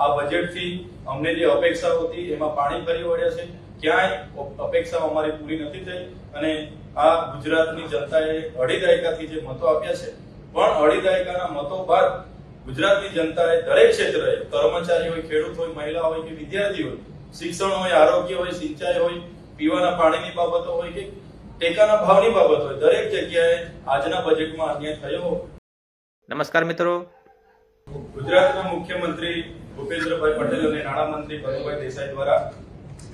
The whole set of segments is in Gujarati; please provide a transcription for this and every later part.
આ બજેટથી અમને જે અપેક્ષાઓ હતી એમાં પાણી ફરી વળ્યા છે. ક્યાંય અપેક્ષાઓ અમારી પૂરી નથી થઈ અને આ ગુજરાતની જનતાએ અઢી દાયકાથી જે મતો આપ્યા છે પણ અઢી દાયકાના મતો બાદ ગુજરાતની જનતાએ દરેક ક્ષેત્રે કર્મચારી હોય ખેડૂત હોય મહિલા હોય કે વિદ્યાર્થી હોય શિક્ષણ હોય આરોગ્ય હોય સિંચાઈ હોય પીવાના પાણીની બાબતો હોય કે ટેકાના ભાવની બાબત હોય દરેક જગ્યાએ આજના બજેટમાં અન્યાય થયો. નમસ્કાર મિત્રો. ગુજરાતના મુખ્યમંત્રી ભૂપેન્દ્રભાઈ પટેલ અને નાણામંત્રી ભરતભાઈ દેસાઈ દ્વારા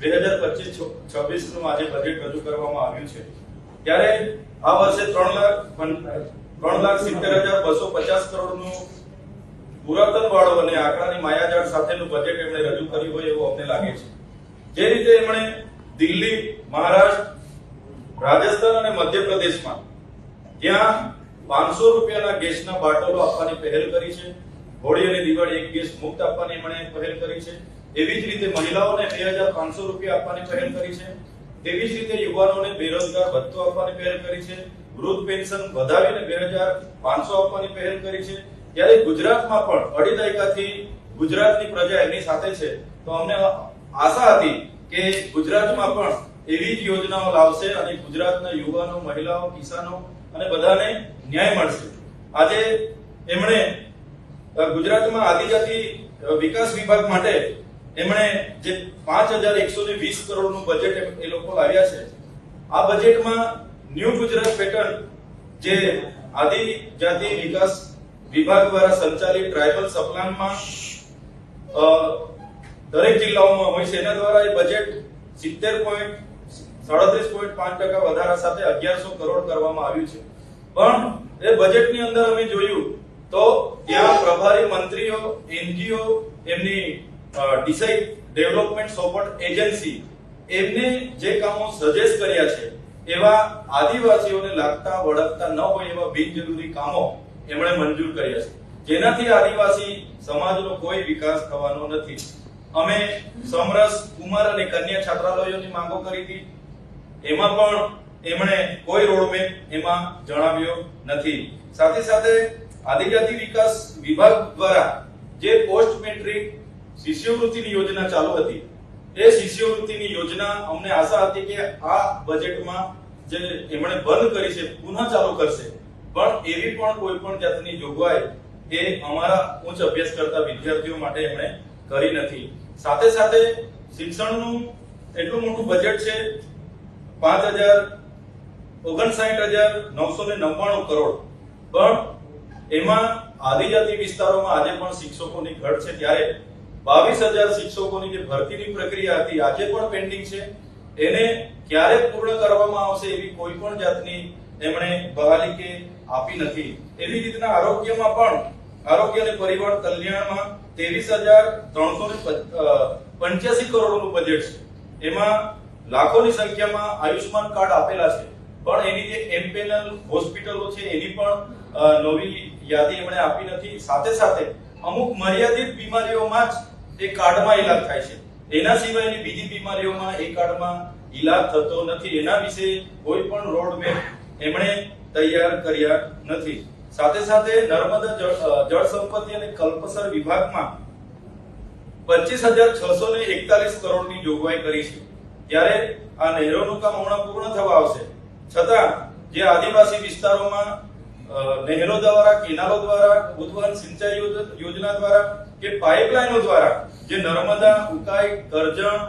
બે હજાર પચીસ છવ્વીસનું આજે બજેટ રજૂ કરવામાં આવ્યું છે. ત્યારે આ વર્ષે ત્રણ લાખ ત્રણ લાખ સિત્તેર હજાર બસો પચાસ કરોડનું પુરાતન વાળો અને આંકડાની માયાજાળ સાથેનું બજેટ એમણે રજૂ કર્યું હોય એવું અમને લાગે છે. જે રીતે એમણે દિલ્હી, મહારાષ્ટ્ર, રાજસ્થાન અને મધ્યપ્રદેશમાં ત્યાં પાંચસો રૂપિયાના ગેસના બાટલો આપવાની પહેલ કરી છે હોળી અને દિવાળી એક ગેસ મુક્ત આપવાની એમણે પહેલ કરી છે. એવી જ રીતે મહિલાઓને બે હજાર પાંચસો રૂપિયા આપવાની પહેલ કરી છે. તેવી જ રીતે યુવાનોને બેરોજગાર ભથ્થો આપવાની પહેલ કરી છે. વૃદ્ધ પેન્શન વધારીને બે હજાર પાંચસો આપવાની પહેલ કરી છે. ત્યારે ગુજરાતમાં પણ અઢી દાયકાથી ગુજરાતની પ્રજા એમની સાથે છે. તો અમને આશા હતી કે ગુજરાતમાં પણ એવી જ યોજનાઓ લાવશે અને ગુજરાતના યુવાનો, મહિલાઓ, કિસાનો અને બધાને ન્યાય મળશે. આજે એમણે ગુજરાતમાં આદિજાતિ વિકાસ વિભાગ માટે એમણે જે પાંચ હજાર એકસો ને વીસ કરોડનું બજેટ એ- લોકો લાવ્યા છે. આ બજેટમાં ન્યૂ ગુજરાત પેટર્ન જે આદિજાતિ વિકાસ વિભાગ દ્વારા સંચાલિત ટ્રાઇબલ સપ્લાનમાં દરેક જિલ્લાઓમાં હોય છે. એના દ્વારા એ બજેટ સિત્તેર પોઈન્ટ, સાડત્રીસ પોઈન્ટ પાંચ ટકા વધારા સાથે અગિયારસો કરોડ કરવામાં આવ્યું છે. પણ એ બજેટની અંદર અમે જોયું તો ત્યાં પ્રભારી મંત્રીઓ, એનજીઓ, એમની ડિસાઇડ ડેવલપમેન્ટ સપોર્ટ એજન્સી, એમને જે કામો સજેસ્ટ કર્યા છે, એવા આદિવાસીઓને લાગતા વળગતા ન હોય એવા બિનજરૂરી કામો એમણે મંજૂર કર્યા છે. જેનાથી આદિવાસી સમાજનો કોઈ વિકાસ થવાનો નથી. અમે સમરસ કુમાર અને કન્યા છાત્રાલયોની માંગો કરી હતી. એમાં પણ એમણે કોઈ રોડમેપ એમાં જણાવ્યો નથી. સાથે સાથે આદિજાતિ વિકાસ વિભાગ દ્વારા જે પોસ્ટ મેટ્રિક શિષ્યવૃત્તિની યોજના ચાલુ હતી, એ શિષ્યવૃત્તિની યોજના અમને આશા હતી કે આ બજેટમાં જે એમણે બંધ કરી છે, પુનઃ ચાલુ કરશે, પણ એવી પણ કોઈ પણ જાતની જોગવાઈ એ અમારા ઉચ્ચ અભ્યાસ કરતા વિદ્યાર્થીઓ માટે એમણે કરી નથી. સાથે સાથે શિક્ષણનું એટલું મોટું બજેટ છે, પાંચ હજાર ઓગણસાઠ હજાર નવસો ને નવ્વાણું કરોડ. પણ એમાં આદિજાતિ વિસ્તારોમાં આજે પણ શિક્ષકોની ઘટ છે. ત્યારે બાવીસ હજાર શિક્ષકોની જે ભરતીની પ્રક્રિયા હતી, આજે પણ પેન્ડિંગ છે. એને ક્યારે પૂર્ણ કરવામાં આવશે એવી કોઈ પણ જાતની એમણે બહાલી કે આપી નથી. એવી રીતના આરોગ્યમાં પણ, આરોગ્ય અને પરિવાર કલ્યાણમાં ત્રેવીસ હજાર ત્રણસો પંચ્યાસી કરોડનું બજેટ છે. એમાં લાખોની સંખ્યામાં આયુષ્માન કાર્ડ આપેલા છે. પણ એની જે એમ્પેનલ હોસ્પિટલો છે, એની પણ નવી યાદી એમણે આપી નથી. સાથે સાથે અમુક મર્યાદિત બીમારીઓમાં જ એ કાર્ડમાં ઈલાજ થાય છે. એના સિવાયની બીજી બીમારીઓમાં એ કાર્ડમાં ઈલાજ થતો નથી. એના વિશે કોઈ પણ રોડ મેપ એમણે તૈયાર કર્યા નથી. સાથે સાથે નર્મદા જળ સંપત્તિ અને કલ્પસર વિભાગમાં પચીસ હજાર છસો ને એકતાલીસ કરોડની જોગવાઈ કરી છે. ત્યારે આ નહેરોનું કામ હમણાં પૂર્ણ થવા આવશે. છતાં જે આદિવાસી વિસ્તારોમાં નહેરો દ્વારા કેનાલો દ્વારા, ઉદ્વહન સિંચાઈ યોજના દ્વારા કે પાઇપલાઇનો દ્વારા જે નર્મદા, ઉકાઈ કરજણ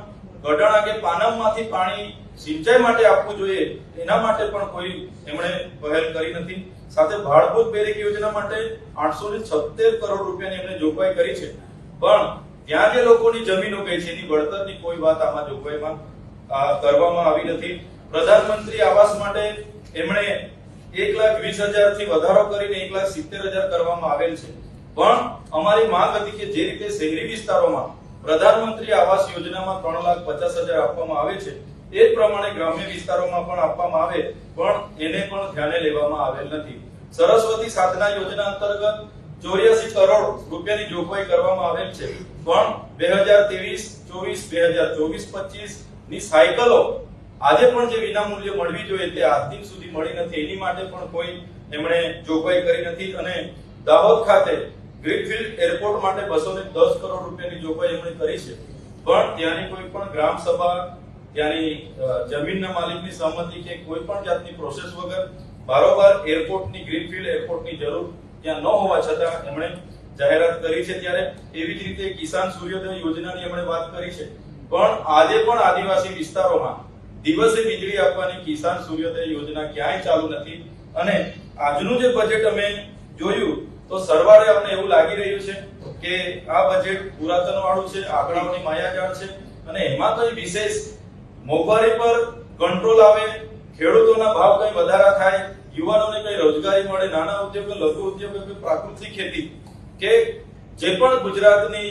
ગઢાણા કે પાનમમાંથી પાણી સિંચાઈ માટે આપવું જોઈએ, એના માટે પણ કોઈ એમણે પહેલ કરી નથી. સાથે ભાડભૂત બેરેક યોજના માટે આઠસો ને છોતેર કરોડ રૂપિયાની એમણે જોગવાઈ કરી છે. પણ ત્યાં જે લોકોની જમીનો કઈ છે એની વળતરની કોઈ વાત આમાં જોગવાઈમાં કરવામાં આવી નથી. પ્રધાનમંત્રી આવાસ માટે એમણે એક લાખ વીસ હજારથી વધારો કરીને એક લાખ સિત્તેર હજાર કરવામાં આવેલ છે. પણ અમારી માંગ હતી કે જે રીતે શહેરી વિસ્તારોમાં પ્રધાનમંત્રી આવાસ યોજનામાં ત્રણ લાખ પચાસ હજાર આપવામાં આવે છે, એ પ્રમાણે ગ્રામ્ય વિસ્તારોમાં પણ આપવામાં આવે, પણ એને પણ ધ્યાને લેવામાં આવેલ નથી. સરસ્વતી સાધના યોજના અંતર્ગત ચોર્યાસી કરોડ રૂપિયાની જોગવાઈ કરવામાં આવેલ છે. પણ બે હજાર ત્રેવીસ, ચોવીસ, બે હજાર ચોવીસ, પચીસની સાયકલો આજે પણ જે વિનામૂલ્ય મળવી જોઈએ તે આજ દિન સુધી મળી નથી. એની માટે પણ કોઈ એમણે જોગવાઈ કરી નથી અને દાહોદ ખાતે ગ્રીનફિલ્ડ એરપોર્ટ માટે બસો ને દસ કરોડ રૂપિયાની જોગવાઈ એમણે કરી છે. પણ ત્યાંની કોઈ પણ ગ્રામ સભા, ત્યાંની જમીનના માલિકની સહમતિ કે કોઈ પણ જાતની પ્રોસેસ વગર બારોબાર એરપોર્ટની, ગ્રીનફિલ્ડ એરપોર્ટની જરૂર ત્યાં ન હોવા છતાં એમણે જાહેરાત કરી છે ત્યારે એવી જ રીતે કિસાન સૂર્યોદય યોજનાની એમણે વાત કરી છે. પણ આજે પણ આદિવાસી વિસ્તારોમાં દિવસે વીજળી આપવાની કિસાન સૂર્યોદય યોજના ક્યાંય ચાલુ નથી. અને આજનું જે બજેટ અમે જોયું, તો સરવાળે અમને એવું લાગી રહ્યું છે કે આ બજેટ પુરાતન વાળું છે, આંકડાઓની માયાજાળ છે. અને એમાં કઈ વિશેષ મોંઘવારી પર કંટ્રોલ આવે, ખેડૂતોના ભાવ કઈ વધારા થાય, યુવાનોને કઈ રોજગારી મળે, નાના ઉદ્યોગો, લઘુ ઉદ્યોગો કે પ્રાકૃતિક ખેતી કે જે પણ ગુજરાતની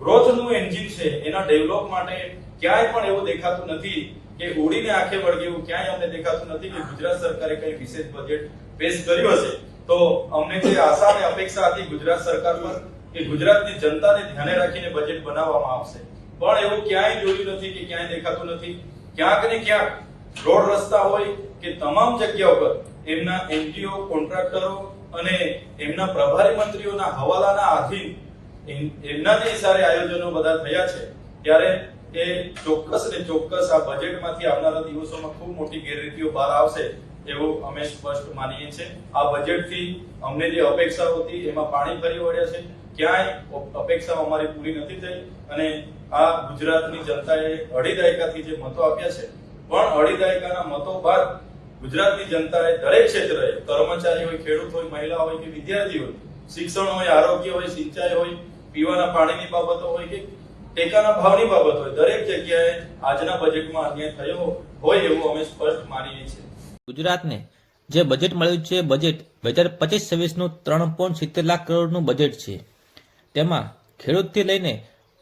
ગ્રોથનું એન્જિન છે, એના ડેવલપ માટે ક્યાંય પણ એવું દેખાતું નથી કે હોળીને આંખે વળગે એવું ક્યાંય અમને દેખાતું નથી કે ગુજરાત સરકારે કઈ વિશેષ બજેટ પેશ કર્યું હશે. તો અમને જે આશા અને અપેક્ષા હતી ગુજરાત સરકાર પર કે ગુજરાતની જનતાને ધ્યાને રાખીને બજેટ બનાવવામાં આવશે. પણ એવું ક્યાંય જોયું નથી કે ક્યાંય દેખાતું નથી. ક્યાંક ને ક્યાંક રોડ રસ્તા હોય કે તમામ જગ્યા પર એમના એનજીઓ, કોન્ટ્રાક્ટરો અને એમના પ્રભારી મંત્રીઓના હવાલાના આધીન એમના જે ઇશારે આયોજનો બધા થયા છે, ત્યારે એ ચોક્કસ ને ચોક્કસ આ બજેટમાંથી આવનારા દિવસોમાં ખૂબ મોટી ગેરરીતિઓ બહાર આવશે એવું અમે સ્પષ્ટ માનીએ છીએ. આ બજેટથી અમને જે અપેક્ષાઓ હતી એમાં પાણી ફરી વળ્યા છે. ક્યાંય અપેક્ષાઓ અમારી પૂરી નથી થઈ અને આ ગુજરાતની જનતાએ અઢી દાયકાથી જે મતો આપ્યા છે, પણ અઢી દાયકાના મતો બાદ ગુજરાતની જનતાએ દરેક ક્ષેત્રે કર્મચારી હોય, ખેડૂત હોય મહિલા હોય કે વિદ્યાર્થી હોય, શિક્ષણ હોય, આરોગ્ય હોય, સિંચાઈ હોય, પીવાના પાણીની બાબતો હોય કે ટેકાના ભાવની બાબત હોય, દરેક જગ્યાએ આજના બજેટમાં અન્યાય થયો હોય એવું અમે સ્પષ્ટ માનીએ છીએ. ગુજરાતને જે બજેટ મળ્યું છે બજેટ બે હજાર પચીસ છવ્વીસનું ત્રણ પોઈન્ટ સિત્તેર લાખ કરોડનું બજેટ છે. તેમાં ખેડૂતથી લઈને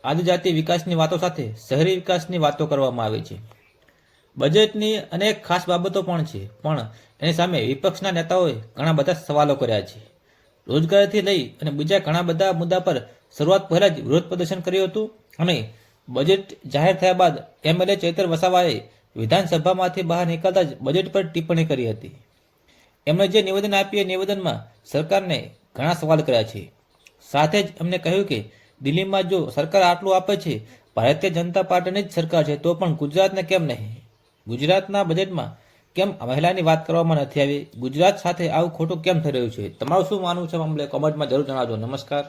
આદિજાતિ વિકાસની વાતો સાથે શહેરી વિકાસની વાતો કરવામાં આવી છે. બજેટની અનેક ખાસ બાબતો પણ છે, પણ એની સામે વિપક્ષના નેતાઓએ ઘણા બધા સવાલો કર્યા છે. રોજગારીથી લઈ અને બીજા ઘણા બધા મુદ્દા પર શરૂઆત પહેલા જ વિરોધ પ્રદર્શન કર્યું હતું. અને બજેટ જાહેર થયા બાદ એમએલએ ચૈતર વસાવાએ વિધાનસભામાંથી બહાર નીકળતા જ બજેટ પર ટિપ્પણી કરી હતી. એમણે જે નિવેદન આપ્યું એ નિવેદનમાં સરકારને ઘણા સવાલ કર્યા છે. સાથે જ એમણે કહ્યું કે દિલ્હીમાં જો સરકાર આટલું આપે છે, ભારતીય જનતા પાર્ટીની જ સરકાર છે, તો પણ ગુજરાતને કેમ નહીં? ગુજરાતના બજેટમાં કેમ મહિલાની વાત કરવામાં નથી આવી? ગુજરાત સાથે આવું ખોટું કેમ થઈ રહ્યું છે? તમારું શું માનવું છે? મામલે કોમેન્ટમાં જરૂર જણાવજો. નમસ્કાર.